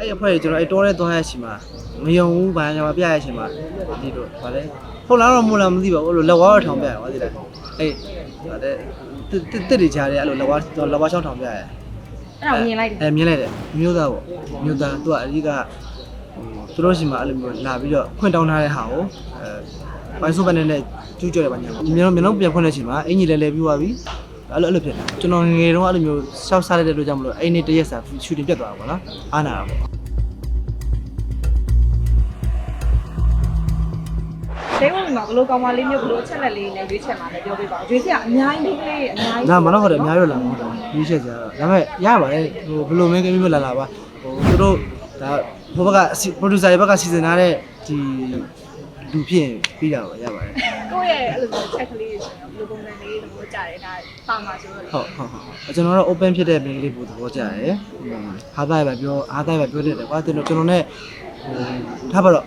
အဲ့အဖွဲ့ကြီးကျွန်တော်အဲ့တောထဲသွားရချိန်မှာမယုံဘူးဘာညာမပြရချိန်မှာဒီလိုဗာလဲဟုတ်လားတော့မို့လားမသိပါဘူးအဲ့လိုလက်ဝါးတော့ထောင်ပြရပါသေးတယ်အဲ့ဗာလဲတစ်တစ်တစ်တွေကြားတယ်အဲ့လိုလက်ဝါးလက်ဝါးချောင်းထောင်ပြရအဲ့ဒါကိုမြင်လိုက်တယ်အဲမြင်လိုက်တယ်မျိုးသားပေါ့မျိုးသားသူကအကြီးကဟိုသူတို့ရှိမှအဲ့လိုမျိုးလာပြီးတော့ခွင့်တောင်းထားတဲ့ဟာကိုအဲပိုင်းစုပ်ပန်နဲ့ကျူးကျော်တယ်ပါညာမျိုးလုံးမျိုးလုံးပြန်ဖွင့်တဲ့အချိန်မှာအင်ကြီးလဲလဲပြီးသွားပြီအဲ့လိုအဲ့လိုဖြစ်တယ်ကျွန်တော်ငယ်ငယ်တုန်းကအဲ့လိုမျိုးရှောက်စားလိုက်တဲ့လူကြောင့်မလို့အဲ့နေ့တရက်စာရှူတင်ပြတ်သွားတာပေါ့နော်အားနာတာပေါ့ ဒိတ်ဝမှာဘလို့ကောင်းမလေးမျိုးဘလို့ချက်လက်လေးနဲ့ရွေးချက်မှာလည်းပြောပြပါဦးရွေးချက်အများကြီးလေးအများကြီးဒါမှတော့ဟုတ်တယ်အများကြီးလာမှာဟုတ်တယ်ဒီချက်ကြတော့ဒါပေမဲ့ရပါတယ်ဟိုဘယ်လိုမင်းကမျိုးလာလာပါဟိုသူတို့ဒါဘိုးဘက်က producer ဘက်ကစီစဉ်ထားတဲ့ဒီလူဖြစ်ရင်ပြီးတာပေါ့ရပါတယ်ကိုယ့်ရဲ့အဲ့လိုချက်ကလေးဆိုတော့ဘလို့ပုံစံလေးလို့ကြားတယ်ဒါပါမှာဆိုတော့ဟုတ်ဟုတ်ဟုတ်ကျွန်တော်တို့ open ဖြစ်တဲ့ mail လေးပို့သဘောကျတယ်။ဟာသားပဲပြောဟာသားပဲပြောတယ်ကွာကျွန်တော်ကျွန်တော်နဲ့ဟိုထားပါတော့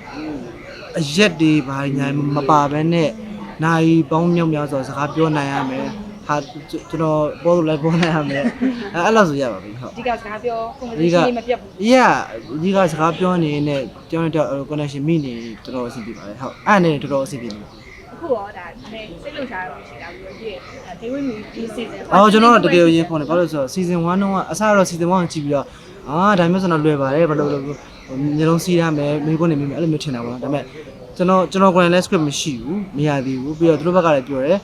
အရက်တွေဘာညာမပါဘဲနဲ့နိုင်ပေါင်းမြောက်များဆိုစကားပြောနိုင်ရမယ်။ဟာကျွန်တော်ပေါ်လို့လည်းပေါ်နိုင်ရမယ်။အဲအဲ့လိုဆိုရပါပြီဟုတ်အဓိကစကားပြော conversation လေးမပြတ်ဘူး။ Yeah ဒီကစကားပြောနေနဲ့ကျွန်တော်တို့ connection မိနေတော်တော်အဆင်ပြေပါတယ်ဟုတ်။အဲ့နဲ့တော်တော်အဆင်ပြေတယ်အခုရောဒါနည်းစိတ်လှုပ်ရှားတော့ရှိတာပြီးတော့ဒီဒေဝီမီဒီ season အော်ကျွန်တော်တို့တကယ်ရင်ဖုန်းတယ်ဘာလို့လဲဆိုတော့ season 1တုန်းကအစတော့ season 1ကိုကြည့်ပြီးတော့အာဒါမျိုးဆိုတော့လွယ်ပါတယ်ဘာလို့လဲ မျိုးလုံးစီးရမယ်မိကုန်းနေမိမယ်အဲ့လိုမျိုးထင်တာပေါ့နော်ဒါပေမဲ့ကျွန်တော်ကျွန်တော်ကိုယ်တိုင်လည်း script မရှိဘူးမရသေးဘူးပြီးတော့သူတို့ဘက်ကလည်းပြောတယ်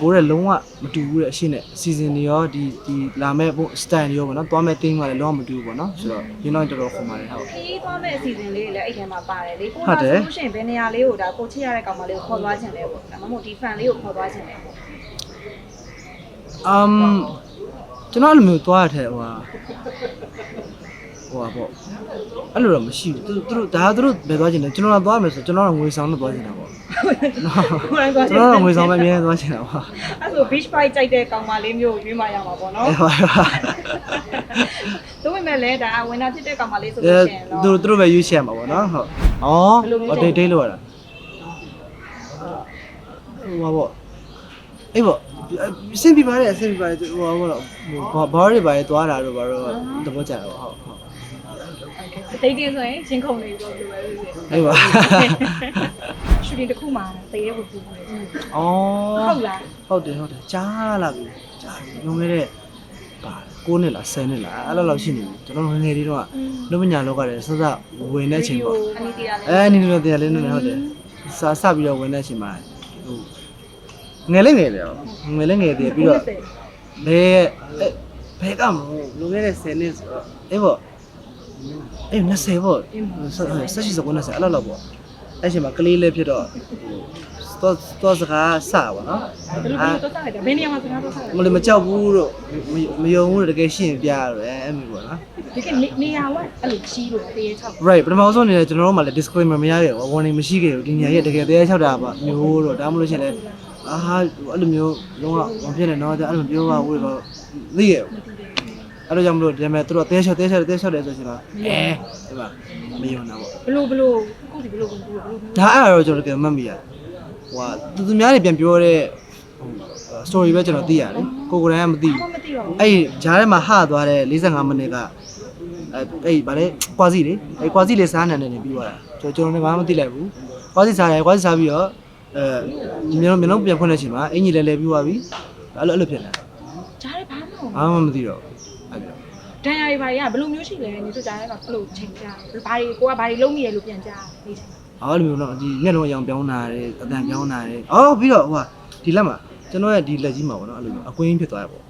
ဘိုးတဲ့လုံးဝမတူဘူးတဲ့အရှင်းနဲ့ season တွေရောဒီဒီလာမဲ့ဘို့ style တွေရောပေါ့နော်သွားမဲ့ theme ကလည်းလုံးဝမတူဘူးပေါ့နော်ဆိုတော့ရင်းတော့တော်တော်ခုံပါတယ်ဟုတ်ခီးသွားမဲ့ season လေးတွေလည်းအဲ့ထဲမှာပါတယ်လေကိုဟုတ်ကတယ်ဆိုလို့ရှိရင်ဘယ်နေရာလေးကိုဒါကိုချစ်ရတဲ့ကောင်မလေးကိုခေါ်သွားခြင်းလဲပေါ့ဒါမှမဟုတ်ဒီ fan လေးကိုခေါ်သွားခြင်းလဲပေါ့အမ်ကျွန်တော်အဲ့လိုမျိုးသွားရတဲ့ဟိုဟာ ဟိုဟာပေါ့အဲ့လိုတော့မရှိဘူးသူသူတို့ဒါသူတို့ဘယ်သွားချင်လဲကျွန်တော်ကသွားမယ်ဆိုကျွန်တော်ကငွေဆောင်တော့သွားချင်တာပေါ့ကိုယ်တိုင်သွားကျွန်တော်ကငွေဆောင်ပဲအများကြီးသွားချင်တာပေါ့အဲ့ဆို beach fight ကြိုက်တဲ့ကောင်မလေးမျိုးကိုရွေးမှရမှာပေါ့နော်အဲ့ပါပါတို့ပေမဲ့လည်းဒါဝင်တာဖြစ်တဲ့ကောင်မလေးဆိုအဲလို့ရှိရင်သူတော့တို့သူတို့ပဲရွေးချယ်မှာပေါ့နော်ဟုတ်ဩဒိတ်ဒိတ်လို့ရတာဟိုပါပေါ့အေးပေါ့အဆင်ပြပါတယ်အဆင်ပြပါတယ်ဟိုပါပေါ့ဘာဘာတွေပါလဲသွားတာတော့ဘာတော့သဘောကျတာပေါ့ဟုတ်ဟုတ် ဒိတ်တင်ဆိုရင်ချင်းခုန်နေပြီလို့ပြောပဲလို့ရှိရင်အေးပါရှူတင်တစ်ခုမှတရေကိုပူပူနေတယ်ဩဟုတ်လားဟုတ်တယ်ဟုတ်တယ်ကြားလာပြီကြားပြီငုံခဲ့တဲ့ပါ9နှစ်လား10နှစ်လားအဲ့လိုလောက်ရှိနေပြီကျွန်တော်ငယ်ငယ်လေးတော့လူပညာလောကထဲစစဝင်တဲ့အချိန်ပေါ့အနီတီတာလည်းအဲနီလိုတရားလေးနဲ့ဟုတ်တယ်စာစပြီးတော့ဝင်တဲ့အချိန်မှာဟိုငယ်လေးငယ်လေးငယ်လေးငယ်သေးပြီးတော့ဘယ်ဘယ်ကမလို့လူငယ်တဲ့10နှစ်ဆိုတော့အေးပေါ့ အေး20ပေါ့ဆက်ရှိစကွန်း20အဲ့လိုလောက်ပေါ့အဲ့ချိန်မှာကလေးလေးဖြစ်တော့ဟိုတော့စကားစပါနော်ဘယ်လိုဘယ်လိုတော့စားလိုက်တာဘယ်နေရာမှာစကားတော့စားလိုက်မလို့မကြောက်ဘူးတော့မယုံဘူးတကယ်ရှင်းပြရတယ်အဲ့မျိုးပေါ့နော်ဒီကနေရာကအဲ့လိုချီးလို့တရေချောက် right ပထမဆုံးအနေနဲ့ကျွန်တော်တို့မှလည်း disclaimer မရခဲ့ဘူး warning မရှိခဲ့ဘူးဒီညာရဲ့တကယ်တရားလျှောက်တာပါမျိုးတော့ဒါမှမဟုတ်ရှင်လဲအာဟာအဲ့လိုမျိုးလုံးဝမဖြစ်နဲ့တော့အဲ့လိုပြောပါဘူးတော့သိရ အဲ့လိုကြောင့်မလို့ဒီမဲ့သူတို့တရားလျှောက်တရားလျှောက်တရားလျှောက်တယ်ဆိုရှင်ကအဲဒီမှာမယုံတာပေါ့ဘလို့ဘလို့ကိုဒီဘလို့ဘလို့ဘလို့ဒါအဲ့တော့ကျွန်တော်တကယ်မှတ်မိရတယ်ဟိုဟာသူသူများတွေပြန်ပြောတဲ့ဟို story ပဲကျွန်တော်သိရတယ်ကိုကိုယ်တိုင်ကမသိဘူးမသိတော့ဘူးအဲ့ဂျားထဲမှာဟသွားတဲ့45မိနစ်ကအဲအဲ့ဗာလေကွာစီလေအဲ့ကွာစီလေးစားနေတယ်နေပြီးသွားတာကျွန်တော်ကျွန်တော်လည်းဘာမှမသိလိုက်ဘူးကွာစီစားတယ်ကွာစီစားပြီးတော့အဲမျက်လုံးမျက်လုံးပြန်ဖွင့်တဲ့အချိန်မှာအင်ကြီးလဲလဲပြီးသွားပြီအဲ့လိုအဲ့လိုဖြစ်လာဂျားရဲဘာမှမဘာမှမသိတော့အဲ့ လိုတန်ရာတွေဘာတွေကဘလို့မျိုးရှိလဲနေတို့ဂျားရဲကဘလို့ချိန်ကြဘာတွေကိုကဘာတွေလုံးမိရလို့ပြန်ကြားနေတယ်အဲ့လိုမျိုးတော့ဒီမျက်လုံးအယောင်ပြောင်းတာတယ်အတန်ပြောင်းတာတယ်အော်ပြီးတော့ဟိုဒီလက်မှာကျွန်တော်ရဲ့ဒီလက်ကြီးမှာပေါ့နော်အဲ့လိုမျိုးအကွင်းဖြစ်သွားရပေါ့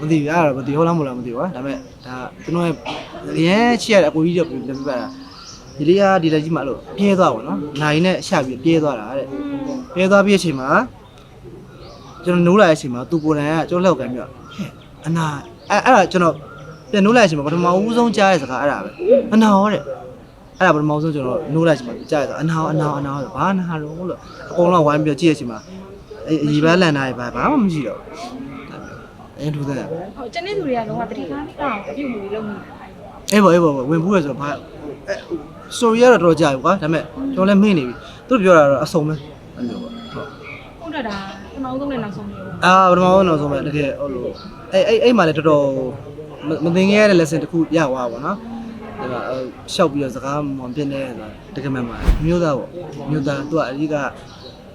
မသိဘူးအဲ့ဒါမသိဟုတ်လားမဟုတ်လားမသိဘူးကွာဒါပေမဲ့ဒါကျွန်တော်ရဲ့အရင်ချစ်ရတဲ့အကိုကြီးတော့လက်ပြပါတာဒီလေးကဒီလက်ကြီးမှာအဲ့လိုပြဲသွားပါတော့။နိုင်နဲ့ရှာပြီးပြဲသွားတာတဲ့။ပြဲသွားပြီးအချိန်မှာကျွန်တော်နိုးလာတဲ့အချိန်မှာသူကိုယ်တိုင်ကကျွန်တော်လက်ကိုကန်ပြီးတော့ဟဲ့အနာအဲ့အဲ့ဒါကျွန်တော် ပြန်နိုးလာတဲ့အချိန်မှာပထမဦးဆုံးကြားတဲ့စကားအဲ့ဒါပဲ။အနာဟောတဲ့။အဲ့ဒါပထမဦးဆုံးကျွန်တော်နိုးလာတဲ့အချိန်မှာကြားရတာအနာအနာအနာဆိုဘာအနာတော့လို့အကုန်လုံးဝိုင်းပြီးကြည့်တဲ့အချိန်မှာအဲအကြီးပန်းလန်တာတွေဘာဘာမှမရှိတော့ဘူး။ဒါမျိုးအရင်ထူးတဲ့ဟုတ်ကျန်တဲ့သူတွေကလုံးဝတတိကားလေးတောင်အပြုတ်မှုတွေလုံးမိတယ်အေးပေါ့အေးပေါ့ဝင်ဘူးရဆိုတော့ဘာအဲ story ကတော့တော်ကြာပြီကွာဒါပေမဲ့ကျွန်တော်လည်းမေ့နေပြီသူတို့ပြောတာတော့အဆုံးပဲအဲ့လိုပေါ့ဟုတ်ဟုတ်တယ်ဒါပထမဆုံးနဲ့နောက်ဆုံးလေးပေါ့အာပထမဆုံးတော့ဆုံးပဲတကယ်ဟိုလိုအဲ့အဲ့အဲ့မှာလည်းတော်တော် မမသိငယ်ရတဲ့ lesson တစ်ခုရသွားပါဘောနော်ဒါကရှောက်ပြီးတော့စကားမပြင်းနေဆိုတာတကယ်မှန်ပါမျိုးသားပေါ့မျိုးသားသူကအဓိက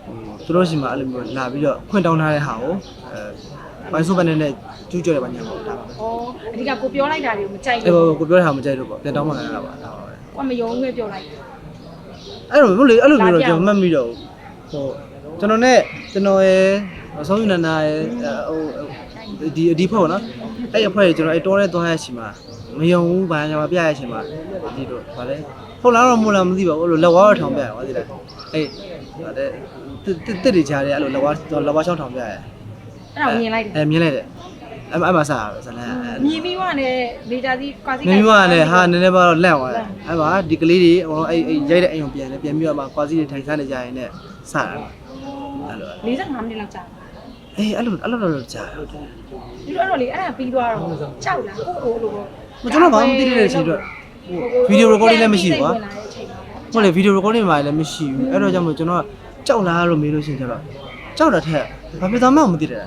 ဟိုသူတို့ရှိမှအဲ့လိုမျိုးလာပြီးတော့ခွင့်တောင်းထားတဲ့ဟာကိုအဲပိုင်းစုံပဲနဲ့ကျူးကျော်ရပါညာပေါ့ဒါပါပဲဩအဓိကကိုပြောလိုက်တာတွေကိုမကြိုက်အဲ့ဘူးဘောကိုပြောတဲ့ဟာမကြိုက်လို့ပေါ့ပြန်တောင်းမှလာတာပါဒါပါပဲကိုမယုံငွေပြောလိုက်အဲ့လိုမျိုးလေအဲ့လိုမျိုးတော့ကျွန်တော်မှတ်မိတော့ဟိုကျွန်တော်နဲ့ကျွန်တော်ရဲ့အဆုံးယူနန္ဒာရဲ့ဟိုဒီဒီဖွဲ့ပေါ့နော် အဲ့အဖွဲ့ကျွန်တော်အဲ့တောထဲသွားရချိန်မှာမယုံဘူးဘာညာမပြရချိန်မှာဒီလိုဗာလဲဟုတ်လားတော့မဟုတ်လားမသိပါဘူးအဲ့လိုလက်ဝါးတော့ထောင်ပြရပါသေးတယ်အဲ့ဗာလဲတစ်တစ်တွေချားတယ်အဲ့လိုလက်ဝါးလက်ဝါးချောင်းထောင်ပြရအဲ့ဒါကိုမြင်လိုက်တယ်အဲ့မြင်လိုက်တယ်အဲ့အဲ့မှာစားဇလန်မြင်ပြီးမှလည်းလေဂျာစီကွာစီမင်းမကလည်းဟာနည်းနည်းပါတော့လက်သွားတယ်အဲ့ပါဒီကလေးတွေအကုန်လုံးအဲ့အဲ့ရိုက်တဲ့အိမ်ကိုပြန်တယ်ပြန်ပြီးတော့မှကွာစီတွေထိုင်စားနေကြရင်လည်းစတာအဲ့လို45မိနစ်လောက်ကြာ အေးအဲ့လိုအဲ့လိုတော့ကြာဟုတ်တယ်ဒီတော့လေအဲ့ဒါပြီးသွားတော့ကြောက်လာကိုကိုလိုမကျွန်တော်ဘာမှမသိတဲ့အချိန်တော့ဗီဒီယို recording လည်းမရှိဘူးကွာဟုတ်လေဗီဒီယို recording မှာလည်းမရှိဘူးအဲ့တော့ကြောင့်မို့ကျွန်တော်ကြောက်လားလို့မေးလို့ရှိရင်ကျတော့ကြောက်တာထက်ဘာဖြစ်သားမှမသိတယ်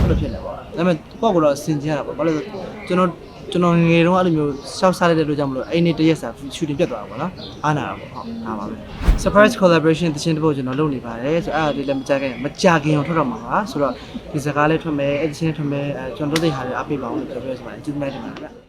အဲ့လိုဖြစ်နေပါဒါပေမဲ့ကိုယ့်ကိုယ်တော့စင်ကြရတာပေါ့ဘာလို့ကျွန်တော် ကျွန်တော်ငယ်တုန်းကအဲ့လိုမျိုးရှောက်စားလိုက်တဲ့အတွက်ကြောင့်မလို့အဲ့ဒီတရက်စာ shooting ပြတ်သွားတာပေါ့နော်အားနာတာပေါ့ဟုတ်ဒါပါပဲ surprise collaboration တခြင်းတစ်ပုတ်ကျွန်တော်လုပ်နေပါတယ်ဆိုတော့အဲ့ဒါလေးလည်းမကြခင်မကြခင်အောင်ထွက်တော့မှာပါဆိုတော့ဒီစကားလေးထွက်မယ်အဲ့ဒီချင်းထွက်မယ်အဲကျွန်တော်တို့တွေဟာလည်းအားပေးပါအောင်လို့ပြောပြရစီပါတယ်ကျေးဇူးများတင်ပါတယ်ဗျ